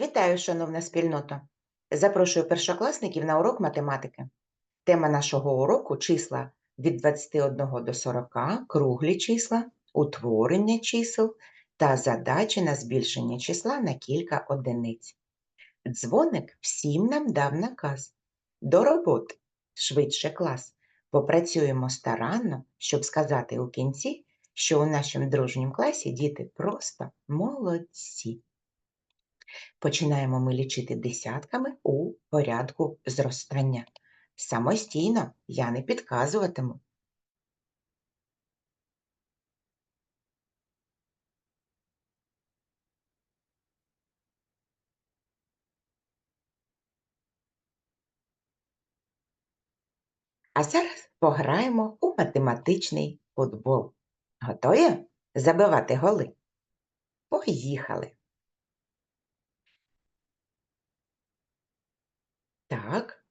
Вітаю, шановна спільнота! Запрошую першокласників на урок математики. Тема нашого уроку числа від 21 до 40, круглі числа, утворення чисел та задачі на збільшення числа на кілька одиниць. Дзвоник всім нам дав наказ. До роботи, швидше клас. Попрацюємо старанно, щоб сказати у кінці, що у нашому дружнім класі діти просто молодці. Починаємо ми лічити десятками у порядку зростання. Самостійно я не підказуватиму. А зараз пограємо у математичний футбол. Готові забивати голи? Поїхали! Так,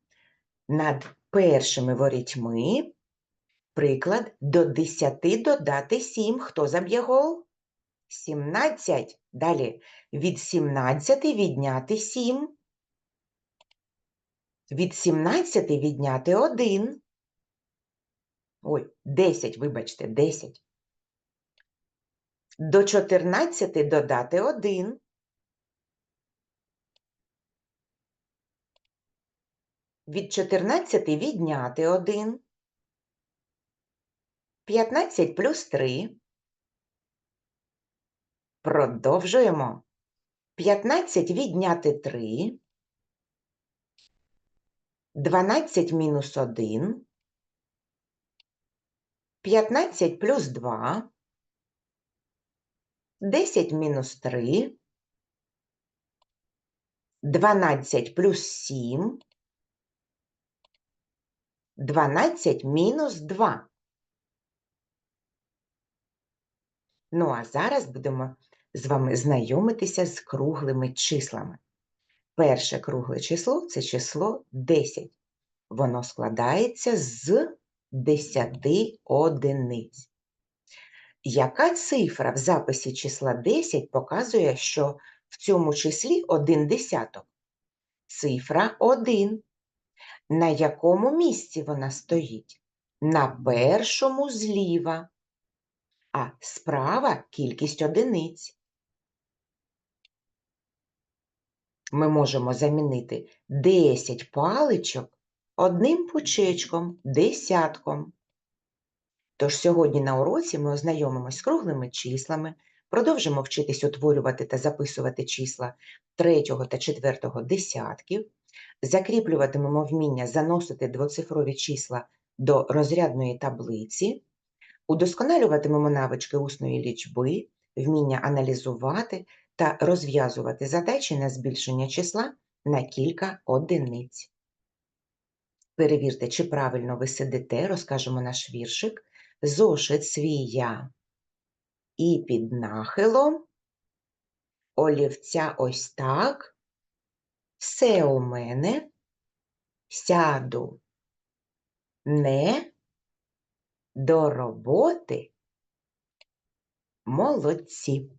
над першими ворітьми приклад до 10 додати 7. Хто заб'є гол? 17. Далі від 17 відняти 7. Від 17 відняти 1. Ой, 10, вибачте, 10. До 14 додати 1. Від 14 відняти 1. 15 плюс 3. Продовжуємо. 15 відняти 3. 12 мінус 1. 15 плюс 2. 10 мінус 3. 12 плюс 7. 12 мінус 2. Ну, а зараз будемо з вами знайомитися з круглими числами. Перше кругле число це число 10. Воно складається з 10 одиниць. Яка цифра в записі числа 10 показує, що в цьому числі один десяток? Цифра 1. На якому місці вона стоїть? На першому зліва, а справа кількість одиниць. Ми можемо замінити 10 паличок одним пучечком, десятком. Тож сьогодні на уроці ми ознайомимось з круглими числами, продовжимо вчитись утворювати та записувати числа третього та четвертого десятків, закріплюватимемо вміння заносити двоцифрові числа до розрядної таблиці, удосконалюватимемо навички усної лічби, вміння аналізувати та розв'язувати задачі на збільшення числа на кілька одиниць. Перевірте, чи правильно ви сидите, розкажемо наш віршик. Зошит свій я. І під нахилом олівця ось так. Все у мене сяду не до роботи молодці.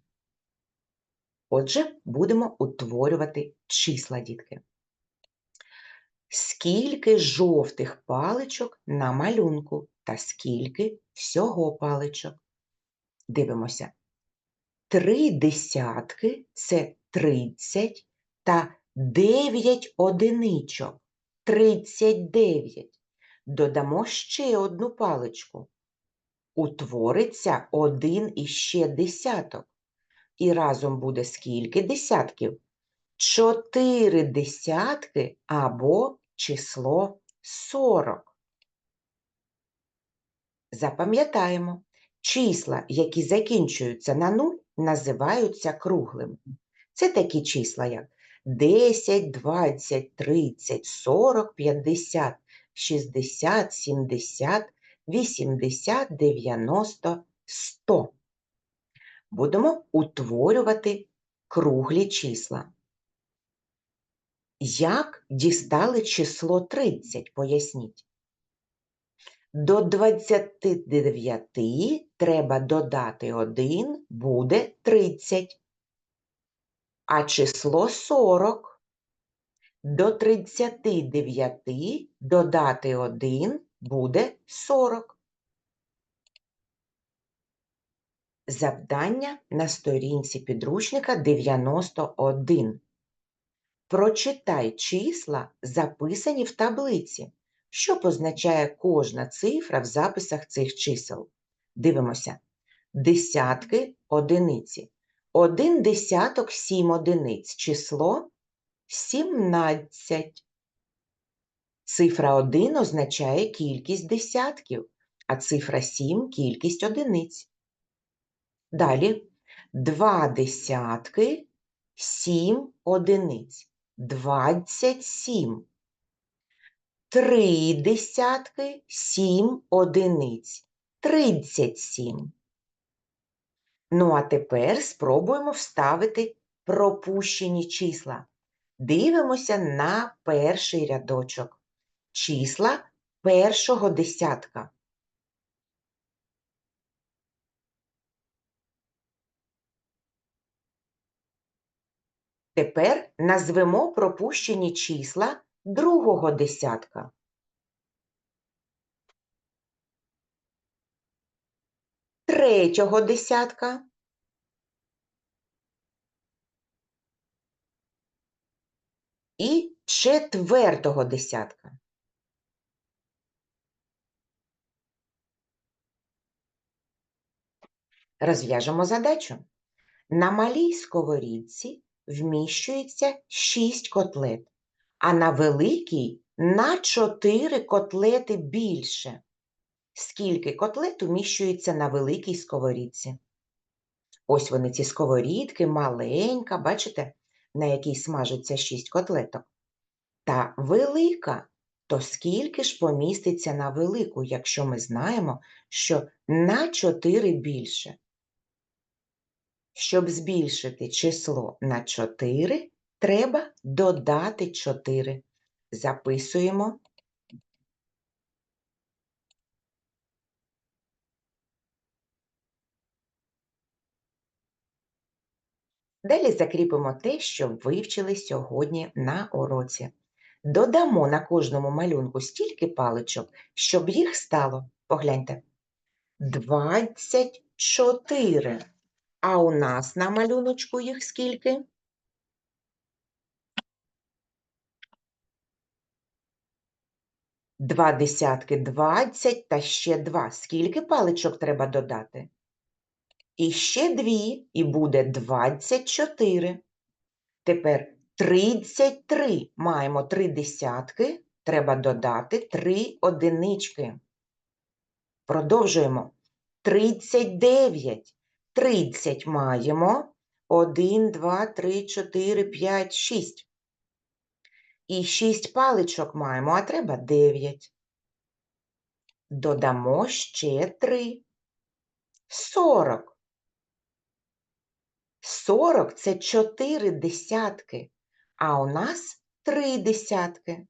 Отже, будемо утворювати числа, дітки. Скільки жовтих паличок на малюнку та скільки всього паличок? Дивимося. Три десятки це тридцять та дев'ять одиничок. Тридцять дев'ять. Додамо ще одну паличку. Утвориться один іще десяток. І разом буде скільки десятків? Чотири десятки або число сорок. Запам'ятаємо, числа, які закінчуються на нуль, називаються круглими. Це такі числа, як 10, 20, 30, 40, 50, 60, 70, 80, 90, 100. Будемо утворювати круглі числа. Як дістали число 30, поясніть. До 29 треба додати 1, буде 30. А число 40. До 39 додати 1 буде 40. Завдання на сторінці підручника 91. Прочитай числа, записані в таблиці, що позначає кожна цифра в записах цих чисел. Дивимося. Десятки одиниці. Один десяток сім одиниць. Число 17. Цифра 1 означає кількість десятків, а цифра 7 – кількість одиниць. Далі два десятки, сім одиниць. Двадцять сім. Три десятки, сім одиниць. Тридцять сім. Ну, а тепер спробуємо вставити пропущені числа. Дивимося на перший рядочок. Числа першого десятка. Тепер назвемо пропущені числа другого десятка. Третього десятка. І четвертого десятка. Розв'яжемо задачу. На малій сковорідці вміщується 6 котлет, а на великій на 4 котлети більше. Скільки котлет уміщується на великій сковорідці? Ось вони, ці сковорідки, маленька, бачите, на якій смажиться 6 котлеток. Та велика, то скільки ж поміститься на велику, якщо ми знаємо, що на 4 більше? Щоб збільшити число на 4, треба додати 4. Записуємо. Далі закріпимо те, що вивчили сьогодні на уроці. Додамо на кожному малюнку стільки паличок, щоб їх стало, погляньте, 24. А у нас на малюночку їх скільки? Два десятки двадцять та ще два. Скільки паличок треба додати? І ще дві, і буде двадцять чотири. Тепер тридцять три. Маємо три десятки, треба додати три одинички. Продовжуємо. Тридцять дев'ять. 30 маємо. 1, 2, 3, 4, 5, 6. І 6 паличок маємо, а треба 9. Додамо ще 3. 40. 40 – це 4 десятки, а у нас 3 десятки.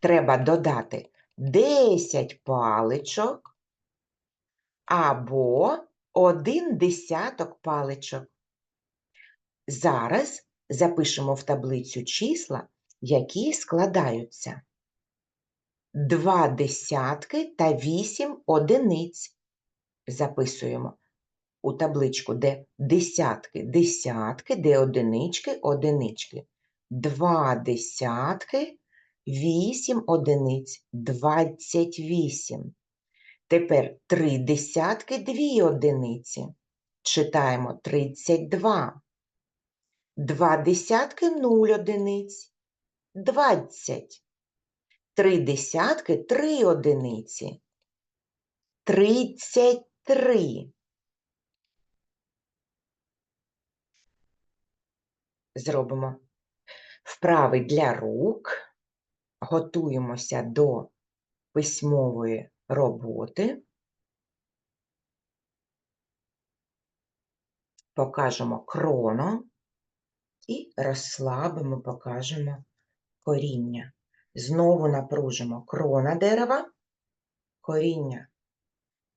Треба додати 10 паличок або один десяток паличок. Зараз запишемо в таблицю числа, які складаються. Два десятки та вісім одиниць. Записуємо у табличку, де десятки, десятки, де одинички, одинички. Два десятки, вісім одиниць, двадцять вісім. Тепер три десятки, дві одиниці. Читаємо 32. Два десятки, нуль одиниць. 20. Три десятки, три одиниці. 33. Зробимо вправи для рук. Готуємося до письмової роботи. Покажемо кроно і розслабимо, покажемо коріння. Знову напружимо крона дерева, коріння,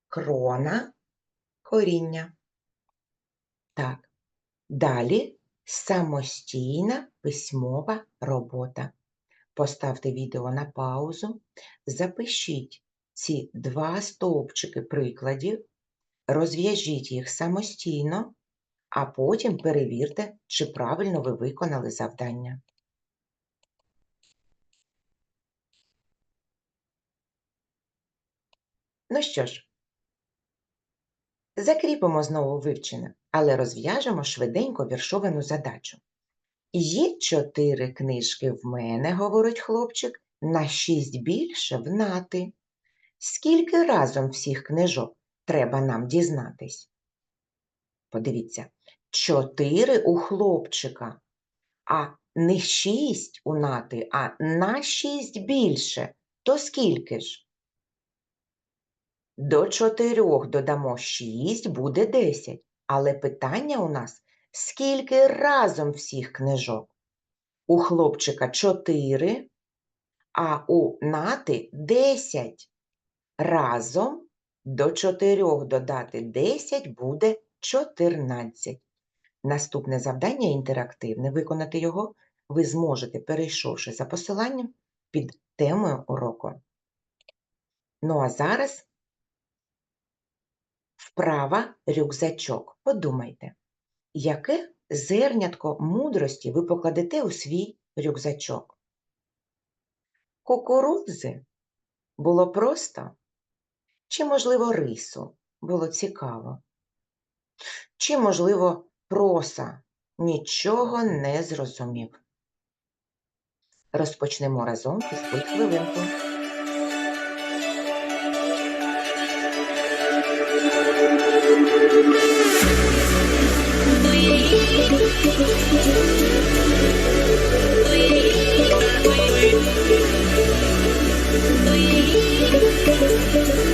крона, коріння. Так, далі самостійна письмова робота. Поставте відео на паузу, запишіть ці два стовпчики прикладів, розв'яжіть їх самостійно, а потім перевірте, чи правильно ви виконали завдання. Ну що ж, закріпимо знову вивчене, але розв'яжемо швиденько віршовану задачу. Є чотири книжки в мене, говорить хлопчик, на шість більше в нати. Скільки разом всіх книжок треба нам дізнатись? Подивіться, чотири у хлопчика, а не шість у нати, а на шість більше. То скільки ж? До чотирьох додамо шість, буде десять. Але питання у нас, скільки разом всіх книжок? У хлопчика чотири, а у нати десять. Разом до чотирьох додати 10 буде 14. Наступне завдання інтерактивне. Виконати його ви зможете, перейшовши за посиланням під темою уроку. Ну а зараз вправа рюкзачок. Подумайте, яке зернятко мудрості ви покладете у свій рюкзачок? Кукурудзи було просто? Чи, можливо, рису було цікаво? Чи, можливо, проса нічого не зрозумів? Розпочнемо разом фізкульт хвилинку. Thank you.